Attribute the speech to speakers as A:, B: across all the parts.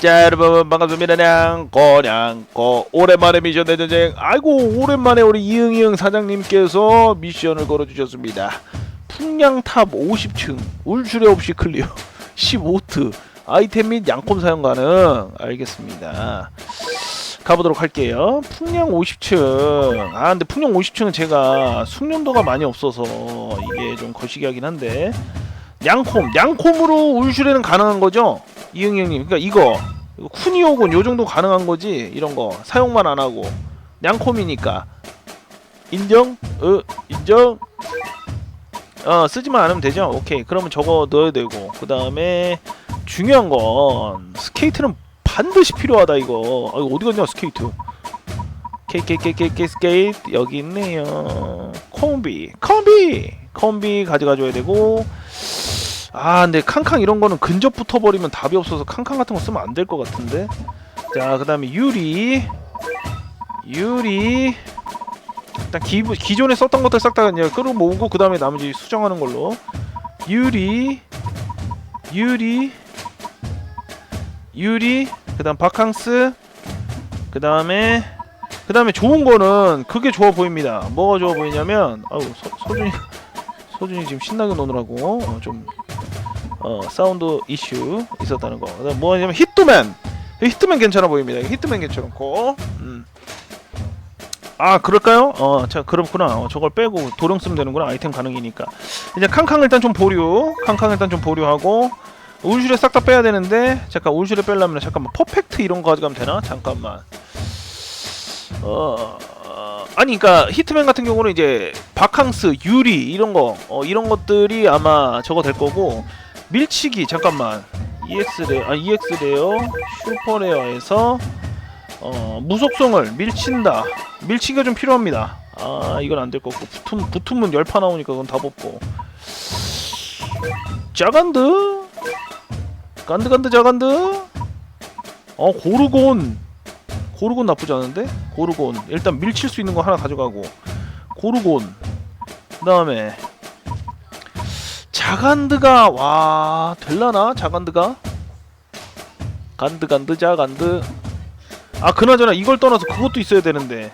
A: 자 여러분 반갑습니다. 냥꼬 냥꼬 오랜만에 미션 대전쟁. 아이고 오랜만에 우리 이응이응 사장님께서 미션을 걸어주셨습니다. 풍량탑 50층 울주레 없이 클리어 15트. 아이템 및 양콤 사용 가능. 알겠습니다. 가보도록 할게요. 풍량 50층. 아 근데 풍량 50층은 제가 숙련도가 많이 없어서 이게 좀 거시기 하긴 한데 양콤 양콤으로 울슈레는 가능한 거죠? 이응이 형님 그러니까 이거 이거 쿠니오군 요 정도 가능한 거지? 이런 거 사용만 안 하고. 양콤이니까. 인정? 어 인정? 어 쓰지만 않으면 되죠? 오케이. 그러면 저거 넣어야 되고. 그 다음에 중요한 건 스케이트는 반드시 필요하다 이거. 아 이거 어디 갔냐 스케이트? 케이케이케이케이 스케이트. 여기 있네요. 콤비 콤비! 콤비 가져가줘야 되고 아 근데 캉캉 이런 거는 근접 붙어버리면 답이 없어서 캉캉 같은 거 쓰면 안 될 것 같은데. 자 그 다음에 유리. 유리. 일단 기, 기존에 썼던 것들 싹 다 그냥 끌어모으고 그 다음에 나머지 수정하는 걸로. 유리. 유리. 유리. 그 다음 바캉스. 그 다음에 그 다음에 좋은 거는 그게 좋아 보입니다. 뭐가 좋아 보이냐면 아우 서, 서준이 서준이 지금 신나게 노느라고 어, 좀 어, 사운드 이슈 있었다는 거. 뭐냐면 히트맨. 히트맨 괜찮아 보입니다. 히트맨 괜찮고. 음. 아 그럴까요? 어, 자 그렇구나. 어, 저걸 빼고 도령 쓰면 되는구나. 아이템 가능이니까. 이제 캉캉 일단 좀 보류. 캉캉 일단 좀 보류하고 울슈레 싹 다 빼야 되는데 잠깐 울슈레 빼려면 잠깐만 퍼펙트 이런 거 가져가면 되나? 잠깐만. 어. 어, 아니 그러니까 히트맨 같은 경우는 이제 바캉스, 유리 이런 거 어, 이런 것들이 아마 저거 될 거고 밀치기 잠깐만. EX레 아 EX레어 슈퍼레어에서 어 무속성을 밀친다. 밀치기가 좀 필요합니다. 아 이건 안 될 것 같고. 붙음 붙으면 열파 나오니까 그건 답 없고. 자간드? 간드간드 자간드? 어 고르곤. 고르곤 나쁘지 않은데? 고르곤. 일단 밀칠 수 있는 거 하나 가져가고. 고르곤. 그 다음에 자간드가 와 될라나? 자간드가? 간드 간드 자간드. 아 그나저나 이걸 떠나서 그것도 있어야 되는데.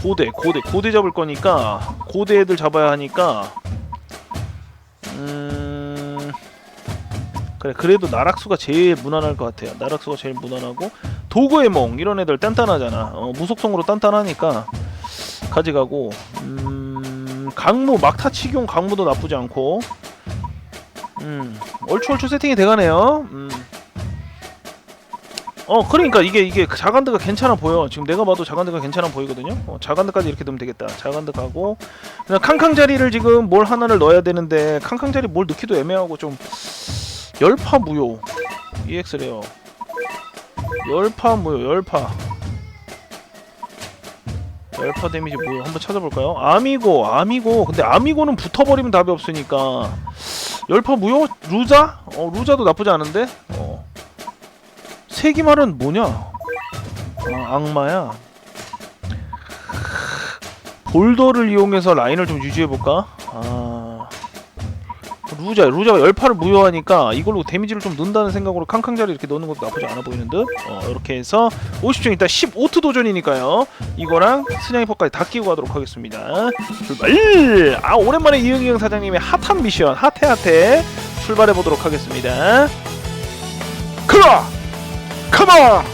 A: 고대 고대. 고대 잡을 거니까 고대 애들 잡아야 하니까. 음 그래. 그래도 나락수가 제일 무난할 것 같아요. 나락수가 제일 무난하고. 도구의 몽 이런 애들 단단하잖아. 어, 무속성으로 단단하니까 가져가고. 음 강무. 막타치기용 강무도 나쁘지 않고 음, 얼추 얼추 세팅이 돼가네요. 음. 어, 그러니까 이게 이게 자간드가 괜찮아 보여. 지금 내가 봐도 자간드가 괜찮아 보이거든요. 어, 자간드까지 이렇게 넣으면 되겠다. 자간드 가고 그냥 캉캉 자리를 지금 뭘 하나를 넣어야 되는데 캉캉 자리 뭘 넣기도 애매하고 좀 열파 무효 EX래요. 열파 무효 열파 열파 데미지 무효 한번 찾아볼까요? 아미고 아미고 근데 아미고는 붙어버리면 답이 없으니까 열파 무효? 루자? 어 루자도 나쁘지 않은데? 어 세기말은 뭐냐? 어, 악마야 볼더를 이용해서 라인을 좀 유지해볼까? 아 루자 루자가 열파를 무효하니까 이걸로 데미지를 좀 넣는다는 생각으로 캉캉자리 이렇게 넣는 것도 나쁘지 않아 보이는 듯? 어 이렇게 해서 50중 일단 15트 도전이니까요 이거랑 스냐이퍼까지 다 끼고 가도록 하겠습니다 출발! 아 오랜만에 이응이응 사장님의 핫한 미션 핫해 핫해 출발해 보도록 하겠습니다 컴온! 컴온!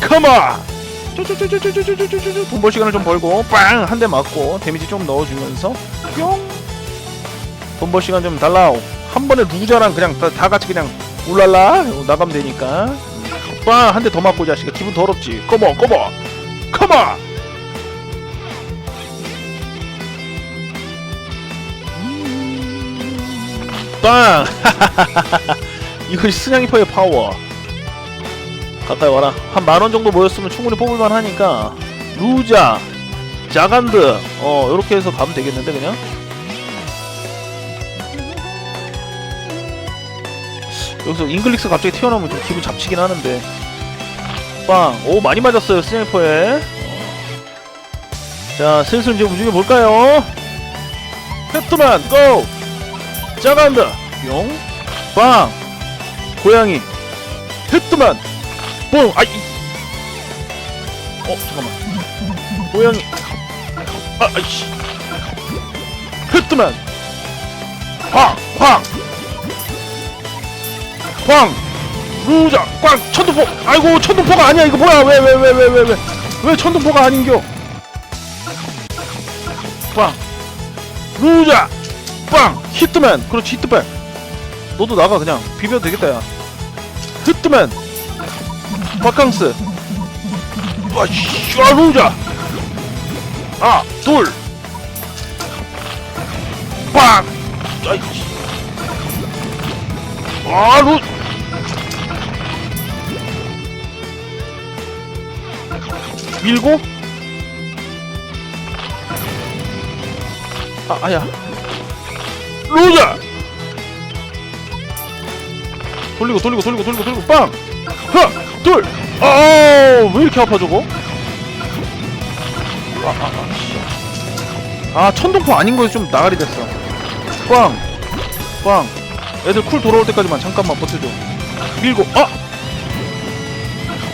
A: 컴온! 쪼쪼쪼쪼쪼쪼쪼쪼쪼 돈벌 시간을 좀 벌고 빵! 한 대 맞고 데미지 좀 넣어주면서 뿅! 돈 벌 시간 좀 달라오. 한 번에 루자랑 그냥 다, 다 같이 그냥 울랄라? 나가면 되니까. 빵! 한대 더 맞고 자식아. 기분 더럽지. 컴온 컴온 컴온! 빵! 이거 스냥이퍼의 파워. 가까이 와라. 한 만원 정도 모였으면 충분히 뽑을만 하니까. 루자. 자간드. 어 요렇게 해서 가면 되겠는데 그냥 여기서 잉글릭스 갑자기 튀어나오면 좀 기분 잡치긴 하는데 빵! 오 많이 맞았어요 스나이퍼에 어. 자 슬슬 이제 움직여 볼까요? 페트만 고! 짜간다 용! 빵! 고양이 히트맨 뽕 아이 어 잠깐만 고양이 아 아이씨 히트맨 황황 황 루자 꽝 천둥포. 아이고 천둥포가 아니야. 이거 뭐야? 왜 왜 왜 왜 왜 왜? 왜 천둥포가 아닌겨? 빵 루자 빵 히트맨. 그렇지 히트맨. 너도 나가 그냥. 비벼도 되겠다 야. 히트맨. 바캉스. 와씨. 아 루자. 아둘. 빵 아이씨. 아루 밀고? 아 아야. 루자! 돌리고 돌리고 돌리고 돌리고 돌리고 빵! 하나 둘아왜 이렇게 아파 저거? 아아아 아, 씨. 아 천둥포 아닌 거에서 좀 나가리 됐어. 빵 빵 애들 쿨 돌아올 때까지만 잠깐만 버텨줘. 밀고 아!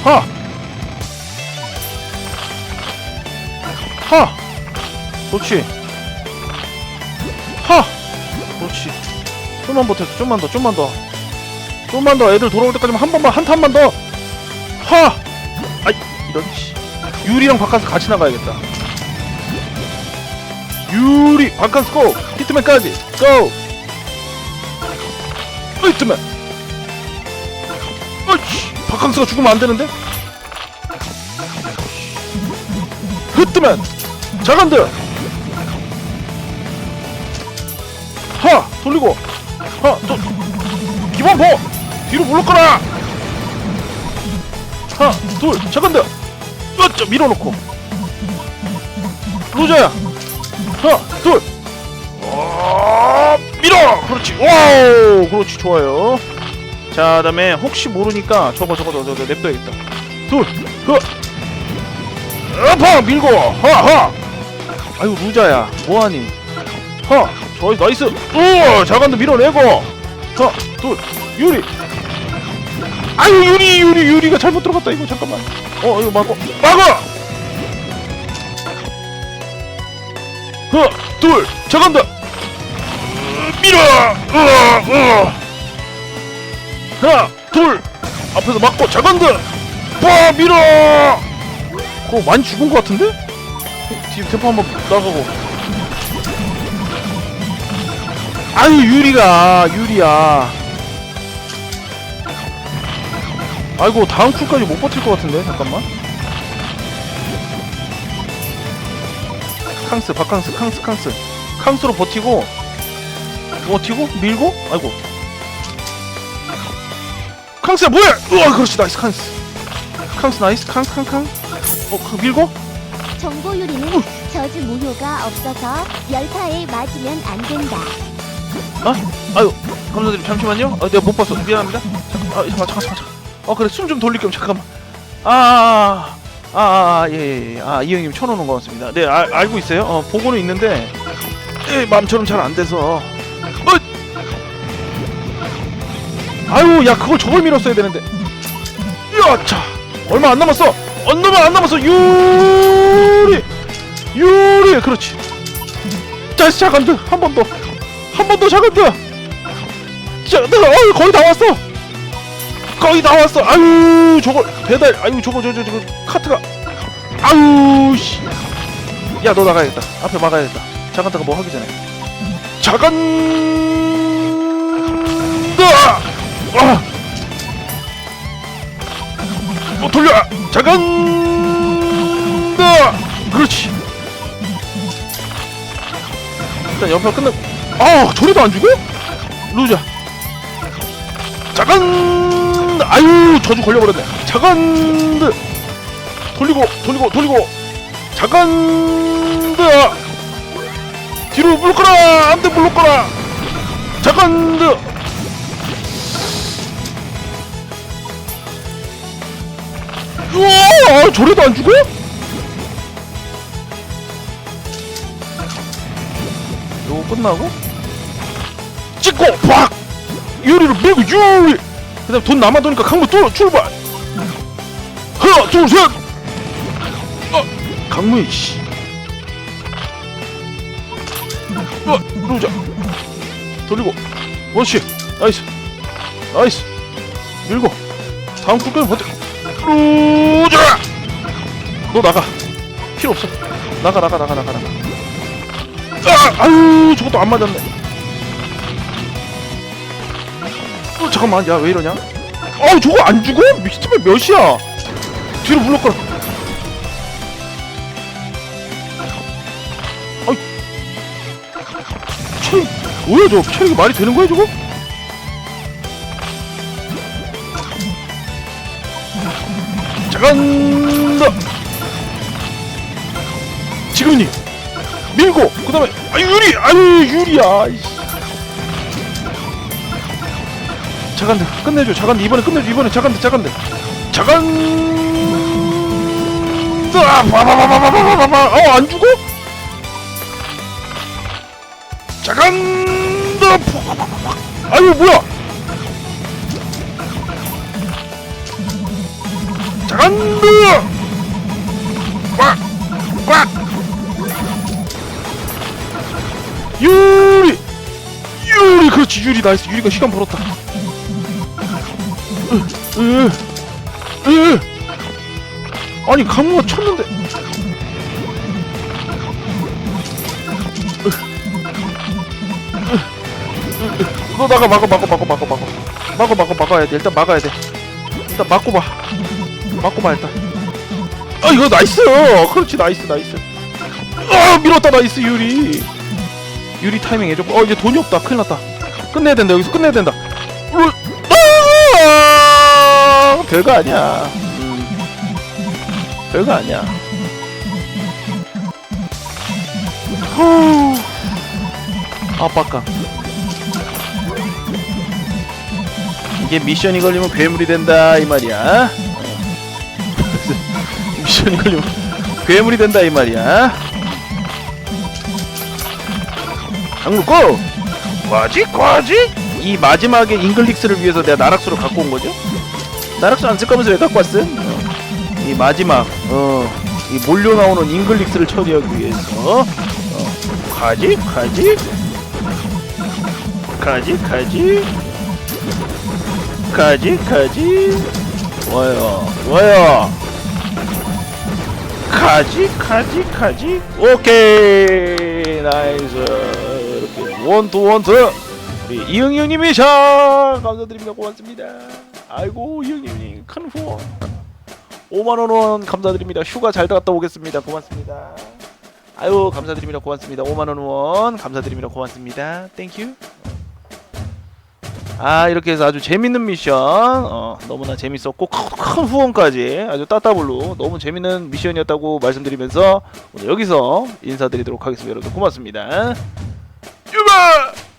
A: 하! 하! 그렇지. 하! 그렇지. 좀만 버텨 좀만 더 좀만 더. 좀만 더. 애들 돌아올 때까지만 한 번만 한 탄만 더. 하! 아이 이런 씨. 유리랑 바깥에서 같이 나가야겠다. 유리 바깥 고 히트맨까지! 고! 히트맨! 어이씨. 바캉스가 죽으면 안 되는데? 히트맨 자간드 하! 돌리고! 하또 기본포 뒤로 물러거라! 하나 둘 자간드 어쩌 밀어놓고! 루자야 하나 둘! 어, 밀어! 그렇지. 와우! 그렇지 좋아요. 자 그다음에 혹시 모르니까 저거 저거 저거 냅둬야겠다. 둘그! 아파 밀고! 하하 아유 루자야 뭐하니? 하저 나이스. 오 자간도 밀어내고. 하둘 유리. 아유 유리 유리 유리가 잘못 들어갔다 이거 잠깐만. 어 이거 막어 막어! 하둘 자간다. 밀어! 으아. 하나 둘 앞에서 막고 자간다. 빠 밀어! 그거 많이 죽은 것 같은데? 뒤 대포 한번 나가고. 아유 유리가 유리야. 아이고 다음 쿨까지 못 버틸 것 같은데? 잠깐만. 캉스 바캉스 캉스 캉스. 캉스로 버티고 버티고 밀고? 아이고. 캉스야 뭐야 우와 그렇지. 나이스 캉스. 캉스 나이스. 캉스 캉캉 어그 밀고
B: 정보 유리는 저주 무효가 없어서 열파에 맞으면 안 된다.
A: 아 아유 감사드립니다 잠시만요. 아 내가 못 봤어. 미안합니다. 아 잠깐 잠깐 잠깐. 어 그래 숨 좀 돌릴 겸 잠깐만. 아, 아아아예예 아 이형님 천원 온것 같습니다. 네 아, 알고 있어요. 어 보고는 있는데 예, 마음처럼 잘 안 돼서. 어! 아유 야 그걸 저걸 밀었어야 되는데. 야 차 얼마 안 남았어. 얼마 안 남았어. 유리 유리! 그렇지. 자 자간드 한 번 더. 한 번더자 내가 어 거의 다 왔어. 거의 다 왔어. 아유 저걸 배달 아유 저거 저저 저거 카트가. 아유 씨야 너 나가야겠다. 앞에 막아야겠다. 자간드가 뭐 하기 전에. 자간드 아! 어 돌려! 자간다! 그렇지 일단 연파 끝나 아 저래도 안 죽어? 루자. 자간 아유 저주 걸려버렸네. 자간드! 돌리고 돌리고 돌리고. 자간드! 뒤로 물거라! 안돼 물거라! 자간드! 우와 저래도 안 죽어? 끝나고 찍고 팍! 유리를 밀고 유리 그다음 돈 남아 도니까 강무 또 출발! 하나 둘셋! 어 강무 씨. 어, 들어오자. 돌리고. 원시. 나이스. 나이스. 밀고. 다음 굴까지 버텨. 들어오자! 너 나가. 필요 없어. 나가 나가 나가 나가 나가 아 아유 저것도 안 맞았네. 어 잠깐만 야 왜 이러냐? 어 저거 안 죽어? 미스트맨 몇이야? 뒤로 물러가라. 아이. 체력 뭐야 저거 체력이 말이 되는 거야 저거? 잠깐 더 지금이니 밀고 그 다음에 아 유리 아유 유리야. 자간들 끝내줘 자간들. 이번에 끝내줘 이번에 자간들 자간들. 자간. 아 바바바바바바바바. 어 안 죽어? 자간들 아유 뭐야? 자간들! 꽉꽉 유리! 유리! 그렇지 유리 나이스. 유리가 시간 벌었다. 으, 으, 으. 아니 강무가 쳤는데. 너 나가 막아 막아 막아 막아 막아. 막아 막아 막아야 돼. 일단 막아야 돼. 일단 막고 봐. 막고 봐 일단. 아 이거 나이스! 그렇지 나이스 나이스. 아 밀었다 나이스 유리 유리 타이밍 해줬고 어 이제 돈이 없다. 큰일 났다. 끝내야 된다. 여기서 끝내야 된다! 별거 아니야. 음. 별거 아니야. 후. 아빠까 이게 미션이 걸리면 괴물이 된다 이 말이야. 미션이 걸리면 괴물이 된다 이 말이야 강물 고! 과지 과지? 이 마지막에 잉글릭스를 위해서 내가 나락수를 갖고 온 거죠? 나락수 안 쓸 거면서 왜 갖고 왔음 어. 이 마지막 어이 몰려 나오는 잉글릭스를 처리하기 위해서 어. 가지 가지? 가지 가지? 가지 가지? 좋아요 좋아요. 가지 가지 가지? 오케이 나이스 원투 원투. 우리 이응이 형님이 샷 감사드립니다. 고맙습니다. 아이고 이응님이 큰 후원. 5만원 원 감사드립니다. 휴가 잘 갔다 오겠습니다. 고맙습니다. 아유 감사드립니다. 고맙습니다. 5만원 원 감사드립니다. 고맙습니다. 땡큐 아 이렇게 해서 아주 재밌는 미션. 어, 너무나 재밌었고 큰, 큰 후원까지 아주 따따블로 너무 재밌는 미션이었다고 말씀드리면서 오늘 여기서 인사드리도록 하겠습니다. 여러분 고맙습니다 Abdullah!